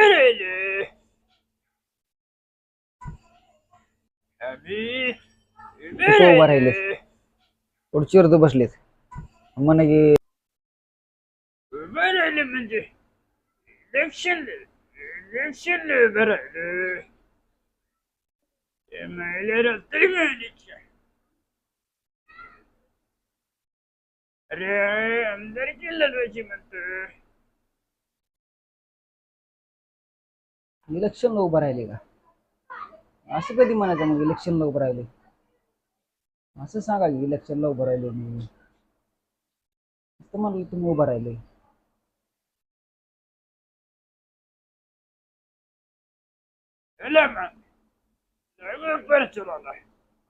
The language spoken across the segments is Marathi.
राहिलो आम्ही उभे कसं उभं राहिले? राहिलो खुर्चीवर तर बसलेत म्हणे की राहिले म्हणजे इलेक्शन इलेक्शन उभे राहिलो ते महिलेला तरी मिळालीच अरे आमदार लढवायची म्हणतो इलेक्शनला उभं राहिले का असं कधी म्हणायचं मग इलेक्शनला उभं राहिले असं सांगा की इलेक्शनला उभं राहिले मी म्हणलं तुम्ही उभं राहिले Öyle mi? Öyle parçaladı.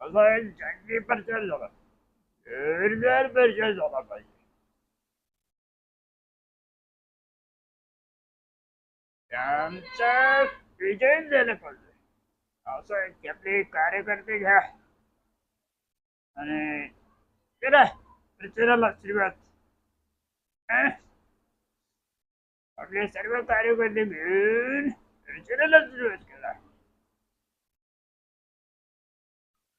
Allah'ın cengi parçaladı. Öyle. आमचा विजय झालं पाहिजे. असं आहे की आपले कार्यकर्ते घ्या आणि केला प्रचाराला सुरुवात. आपले सर्व कार्यकर्ते मिळून प्रचाराला सुरुवात केला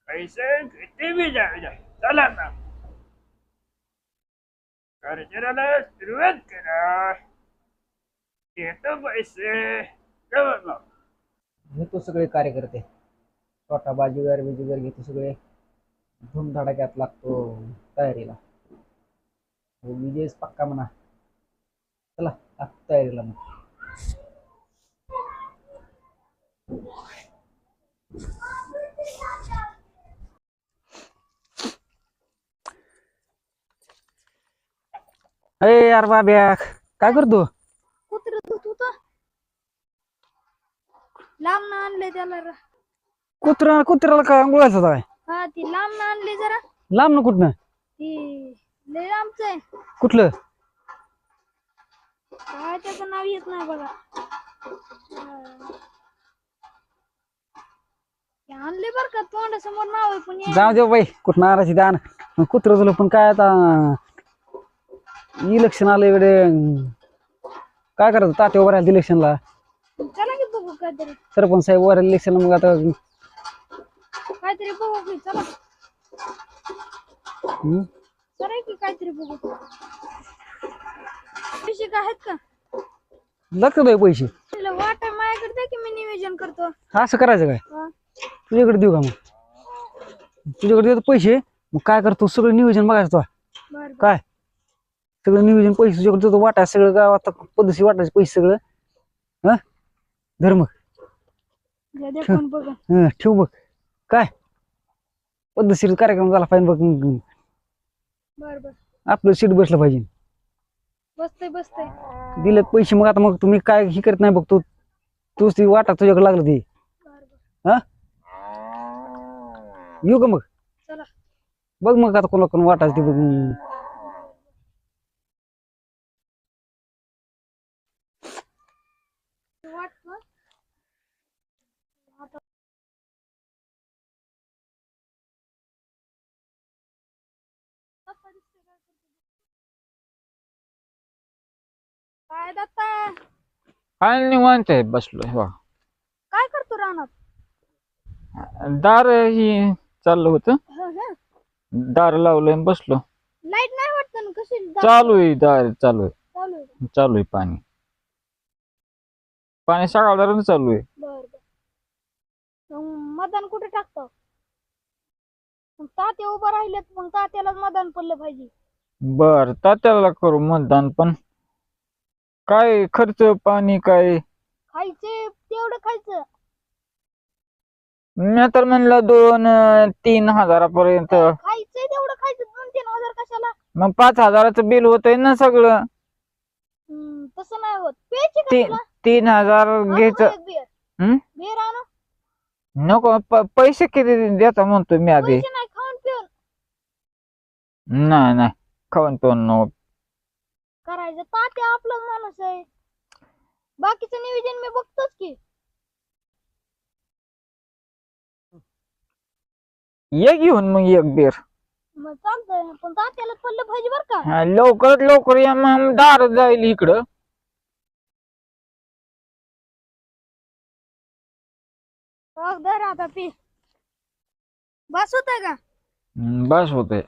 पैसे किती बी जावे चला ना. प्रचाराला सुरुवात केला येतो पैसे जवळ मग घेतो सगळे कार्यकर्ते छोटा बाजीगर बिजीगर घेतो सगळे. धुमधडाक्यात लागतो तयारीला. हो, विजयच पक्का म्हणा. चला लागतो तयारीला मग. अरे यार बाब्या काय करतो कुत्र दूध होत लांब ना आणले त्याला र- कुत्रा कुत्र्याला काय अंघोळायचं काय हा ती लांब ना आणली जरा. लांब ना कुठनं? ती लय लांबच आहे. कुठलं? काय त्याचं नाव येत नाही बघा. ते आणले बर का तोंडासमोर नाव आहे पण जाऊ दे बाई कुठं आणायची दान? कुत्र तुला पण काय आता? इलेक्शन आलं इकडे. काय करायचं? ताते उभं राहिलं इलेक्शनला चला काहीतरी. सरपंच साहेब उभं राहिले इलेक्शनला मग आता काहीतरी बघू की चला. हम्म, चला की काहीतरी बघू. पैसे काय आहेत का? लागतात बाई पैसे. तुला वाट माझ्याकडे द्या की मी नियोजन करतो. असं करायचं काय? हा. तुझ्याकडे देऊ का मग? तुझ्याकडे देतो पैसे मग काय करतो? सगळं नियोजन बघायचं तो. बर बर. काय? सगळं नियोजन पैसे तुझ्याकडे देतो वाटायचं सगळं गावात पद्धती वाटायचे पैसे सगळं. हा? धर मग. द्या बघा हं, ठेव बघ. काय? पद्धतशीर कार्यक्रम झाला पाहिजे बघ. बर बर. आपलं सीट बसलं पाहिजे. बसतय बसतय. दिलेत पैसे मग आता मग तुम्ही काय हे करत नाही बघ तू. तूच ती वाटा तुझ्याकडे लागलं ते. बर बर. हा? येऊ का मग? चला. बघ मग आता कोणा कोण वाटायचं ते बघ वाट बघ. आता काय दत्ता? काय निवांत आहे बसलोय बा काय करतो रानात? दार ही चाललं होतं. दार लावलंय आणि बसलो. लाइट नाही वाटत ना कशी? चालू आहे दार चालू आहे. चालू आहे चालू आहे पाणी. पाणी सकाळदारानं चालू आहे. बर बर. मग मतदान कुठे टाकतो? मग तात्या उभं राहिलेत मग तात्यालाच मतदान पडलं पाहिजे. बर तात्याला करू मतदान पण. काय खर्च पाणी काय? खायचे तेवढं खायचं. मी तर म्हणलं दोन अं, तीन हजारापर्यंत. खायचंय तेवढं खायचं. दोन तीन हजार कशाला? मग पाच हजाराचं बिल होतंय ना सगळं. हम्म, तसं नाही होत. प्यायची का ती- तुला? तीन हजार घ्यायचं. हम्म? आणू? नको प- पैसे किती देता म्हणतो मी आधी. पैसे नाही खाऊन पिऊन. नाही नाही. खाऊन पिऊन नको. करायचं? तात्या आपलाच माणूस आहे? बाकीचं नियोजन मी बघतोच की. ये घेऊन मग एक बेर. चालतंय पण पडलं पाहिजे लवकरात लवकर या मग दार जाईल इकडं. हो, धर आता बस होत का? बस होतंय.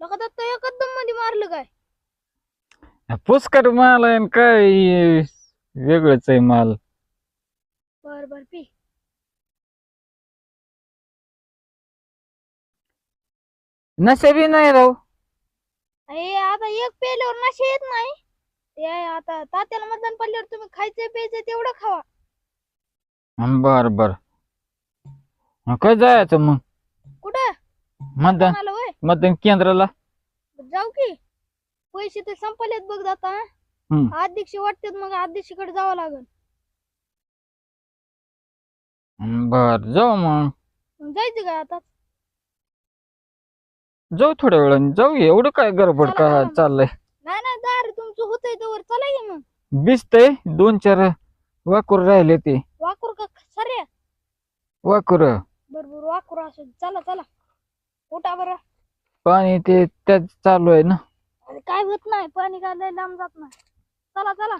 लका दत्त एकच दममध्ये मारलं काय? पुष्कर माल आहे काय वेगळंच आहे माल. बर बर पी. नशा बी नाही राव. हे आता एक पेल्यावर नशे येत नाही. ते आता तात्याला मतदान पडल्यावर तुम्ही खायचं प्यायचं तेवढं खावा. बर बर. काय जायचं मग? कुठं? मतदान कोणाला मतदान केंद्राला? जाऊ की. पैसे ते संपलेत बघ जाता हम्म. अध्यक्ष वाटतात मग अध्यक्षकडे जावं लागल. बर जाऊ मग. मग जायचं काय आता? जाऊ थोड्या वेळाने जाऊ एवढं काय गडबड चला, का चला. चाललंय? नाही नाही दार तुमचं होतंय तर चला की मग. भिजतय दोन चार वाकूर राहिले ते. वाकूर का सरे वाकूर. बरोबर वाकूर असं चला चला. उठा बरं. पाणी ते त्यात चालू आहे ना. अरे काय होत नाही पाणी काय लय लांब जात नाही. चला चला.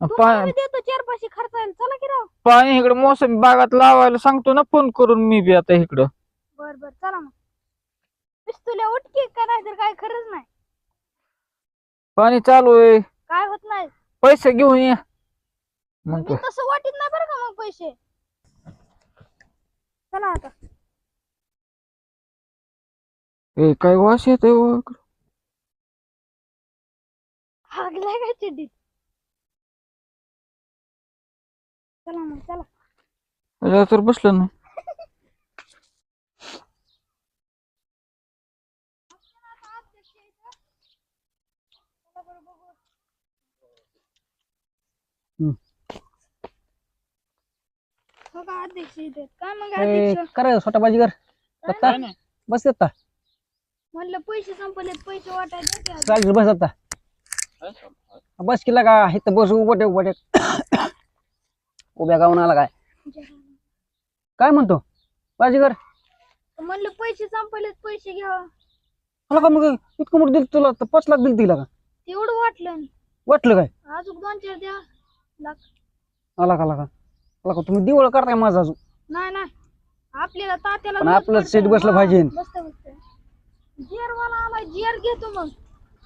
पा तुम्हाला मी देतो चार पैसे खर्चायला चला की राव. पाणी इकडे मोसमी बागात लावायला सांगतो ना फोन करून मी बी आता इकडं. बर बर. चला मग. पिस्तुल्या उठकी का नाही तर काय खरंच नाही. पाणी चालू आहे. काय होत नाही. पैसे घेऊन या. मग मी तसं वाटीत नाही बरं का मग पैसे. चला आता. ए, काय वास येत हागलाय काय चिड्डीत चला मग चला. तर बसलं नाही हो का अध्यक्ष इथे काय मग ए, अध्यक्ष? कर छोटा बाजीगर. दत्ता बस दत्ता म्हणलं पैसे संपले पैसे वाटायचे चालेल बस दत्ता बस किल्ला का? इथं बस उभटे उभटे उभ्या गावून आला काय? काय म्हणतो? बाजीगर म्हणलं पैसे संपले पैसे घ्यावा. मला का मग इतकं मोठं दिलं तुला? तर पाच लाख दिलं तिला का? तेवढं वाटलं. वाटलं काय? अजून दोन चार द्या. लाख. आला का आला का? आला का? तुम्ही दिवळ करताय माझा अजून. नाही नाही. आपल्याला तात्याला पण आपलं. सीट बसलं हा, पाहिजे. बसतं बसतं. जिअरवाला आला जिअर घेतो मग.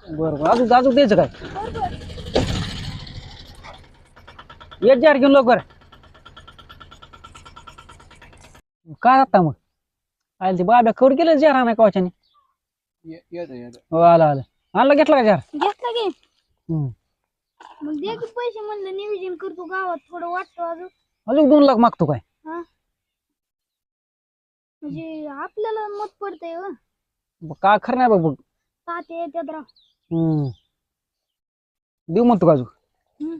बरं बरं. अजून अजून द्यायचं काय? बरोबर येत जार घेऊन लवकर. काय आता मग? आलं ते बाब्या कवर गेलं जार आणा कवाच्याने? हो आलं आलं. आणलं घेतला का जार? घेतला की. हम्म. मग दे की पैसे म्हणलं नियोजन करतो गावात. थोडं वाटतं अजून. अजून दोन लाख मागतो काय? हा. म्हणजे आपल्याला मत पडतंय हो. ब- काय खरं नाही बघ येतात राव हम्म. देऊ म्हणतो का अजून हम्म.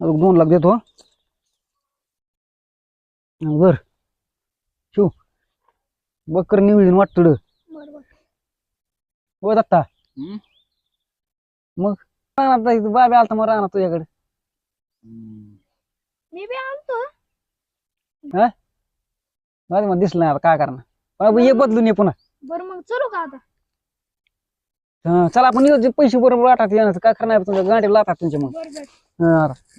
अजून दोन लाख देतो हं. बर शिव बघ कर नियोजन वाटतं बरोबर हो दत्ता हम्म. मग बाबी आलता मग राहणार तुझ्याकडे मी बी आणतो माझं मला दिसलं नाही आता काय करणार बाबा ये बदलून ये पुन्हा बरं मग चलू का आता? हं, चला आपण येऊ, जे पैसे बरोबर वाटत येणार काय करणार तुमच्या गाडी लातात तुमच्या मग.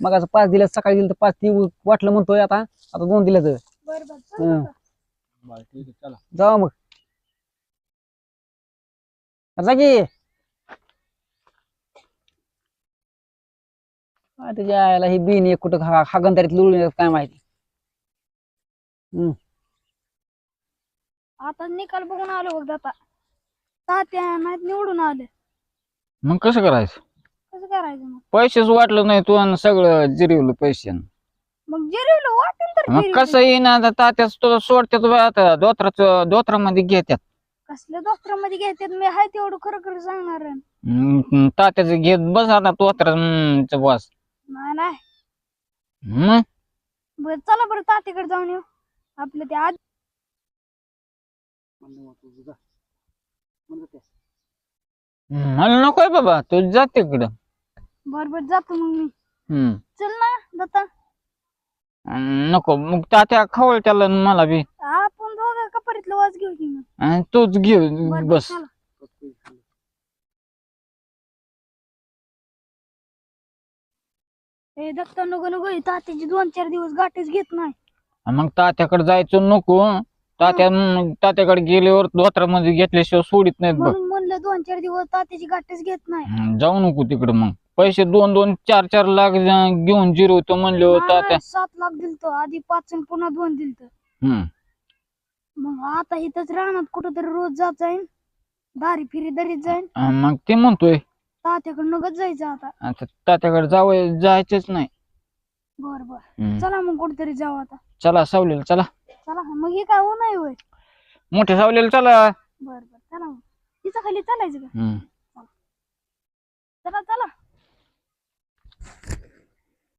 मग असं पाच दिले सकाळी दिलं तर पाच ती वाटलं म्हणतोय आता. आता दोन दिले तर. चल हं. आता. जावा मग. जा की. काय ही बिन एक कुठं हा हागंदारीत लुळून येतात काय माहिती. आता निकाल बघून आलो बघ दाता. तात्या नाहीत निवडून आले. मग कसं करायचं? कसं करायचं मग? पैसेच वाटलं नाही तू आणि सगळं जिरवलं पैसे मग जिरवलं वाटेल तर मग जिरवलं. कसं येईन आता तात्याच तुला सोडतात बा आता दोत्राच दोत्रामध्ये घेतात कसल्या दोस्तरामध्ये घ्यायच्यात मी हाय तेवढं खरं खरं सांगणार आहे. हम्म, तात्याचं घेत बस आता दोत्राच बस नाही नाही. मग? बरं चला बरं तात्याकडे जाऊन येऊ. आपलं ते आज मला नकोय बाबा तू जा तिकडं. बरोबर जातो मग मी. हम्म. चल ना दत्ता. नको मग तात्या खवळ त्याला मला बी. आपण दोघं कपरीतलं वाज घेऊ की मग. आणि तूच घे बरं, बस. चला. हे दत्ता नको नको तात्याची दोन चार दिवस गाठीच घेत नाही. मग तात्याकडे जायचं नको. तात्या तात्याकडे गेल्यावर धोत्रामध्ये घेतल्याशिवाय सोडित नाहीत बघ. म्हणून म्हणलं दोन चार दिवस तात्याची गाठीच घेत नाही. जाऊ नको तिकडे मग. पैसे दोन दोन चार चार लाख जा- घेऊन जिरवतो म्हणल्यावर नाही, तात्या. सात लाख दिलत. आधी पाच आणि पुन्हा दोन दिलत. हम्म. मग आता इथंच राहणार कुठं तरी रोज जात जाईन. दारी फिरी दरीत जाईन. मग ते म्हणतोय. तात्याकडे नगत जायचं आता. आता तात्याकडे जावं जायचंच नाही. बर बर. चला मग कुठेतरी जाऊ आता. चला सावलेला चला. चला मग हे काय होऊ नाही होय? मोठ्या सावलेला चला. बर बर चला मग. खाली चालायचं का? हम्म. चला चला.